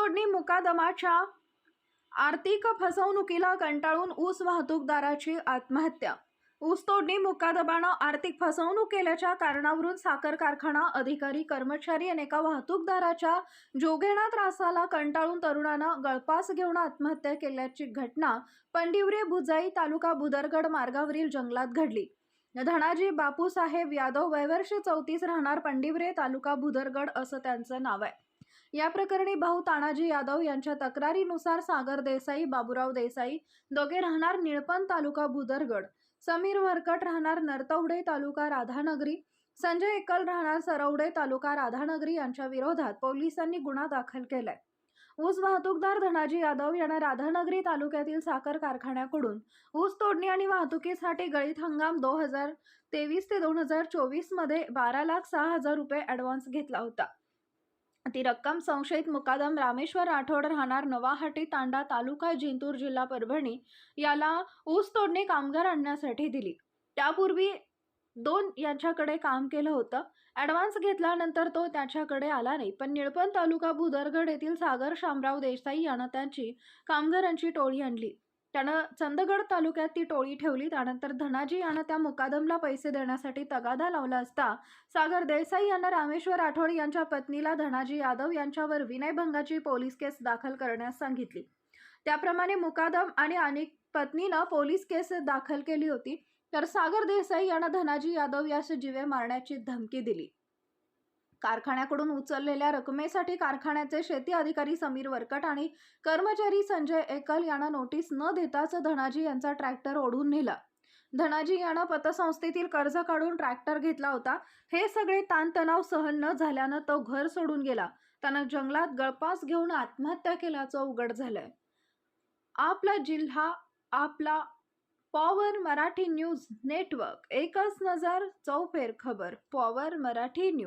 ऊसतोडणी मुकादमाच्या आर्थिक फसवणुकीला कंटाळून ऊस वाहतूकदाराची आत्महत्या. ऊसतोडणी मुकादमानं आर्थिक फसवणूक केल्याच्या कारणावरून साखर कारखाना अधिकारी कर्मचारी आणि एका वाहतूकदाराच्या जोगेणा त्रासाला कंटाळून तरुणानं गळपास घेऊन आत्महत्या केल्याची घटना पंडिवरे भुजाई तालुका भुदरगड मार्गावरील जंगलात घडली. धनाजी बापूसाहेब यादव वयवर्ष चौतीस राहणार पंडिवरे तालुका भुदरगड असं त्यांचं नाव आहे. या प्रकरणी भाऊ तानाजी यादव यांच्या तक्रारीनुसार सागर देसाई बाबुराव देसाई दोघे राहणार निळपण तालुका भुदरगड. समीर वरकट राहणार नरतवडे तालुका राधानगरी. संजय एकल राहणार सरवडे तालुका राधानगरी यांच्या विरोधात पोलिसांनी गुन्हा दाखल केलाय. ऊस वाहतूकदार धनाजी यादव यांना राधानगरी तालुक्यातील साखर कारखान्याकडून ऊस तोडणी आणि वाहतुकीसाठी गळीत हंगाम दोन हजार तेवीस ते दोन हजार चोवीसमध्ये बारा लाख सहा हजार रुपये ॲडव्हान्स घेतला होता. ती रक्कम संशयित मुकादम रामेश्वर राठोड राहणार नवाहाटी तांडा तालुका जिंतूर जिल्हा परभणी याला ऊस तोडणी कामगार आणण्यासाठी दिली. त्यापूर्वी दोन यांच्याकडे काम केलं होतं. ॲडव्हान्स घेतल्यानंतर तो त्याच्याकडे आला नाही. पण निळपण तालुका भुदरगड येथील सागर शामराव देसाई यानं त्यांची कामगारांची टोळी आणली. त्यानं चंदगड तालुक्यात ती टोळी ठेवली. त्यानंतर धनाजी यानं त्या मुकादमला पैसे देण्यासाठी तगादा लावला असता सागर देसाई यांना रामेश्वर राठोड यांच्या पत्नीला धनाजी यादव यांच्यावर विनयभंगाची पोलीस केस दाखल करण्यास सांगितली. त्याप्रमाणे मुकादम आणि अनेक पत्नीनं पोलीस केस दाखल केली होती. तर सागर देसाई यांना धनाजी यादव यास जीवे मारण्याची धमकी दिली. कारखान्याकडून उचललेल्या रकमेसाठी कारखान्याचे शेती अधिकारी समीर वरकट आणि कर्मचारी संजय एकल यांना नोटीस न देताच धनाजी यांचा ट्रॅक्टर ओढून नेला. धनाजी यानं पतसंस्थेतील कर्ज काढून ट्रॅक्टर घेतला होता. हे सगळे ताणतणाव सहन न झाल्यानं तो घर सोडून गेला. त्यानं जंगलात गळपास घेऊन आत्महत्या केल्याचं उघड झालंय. आपला जिल्हा आपला पॉवर मराठी न्यूज नेटवर्क. एकच नजर चौफेर खबर. Power Marathi news.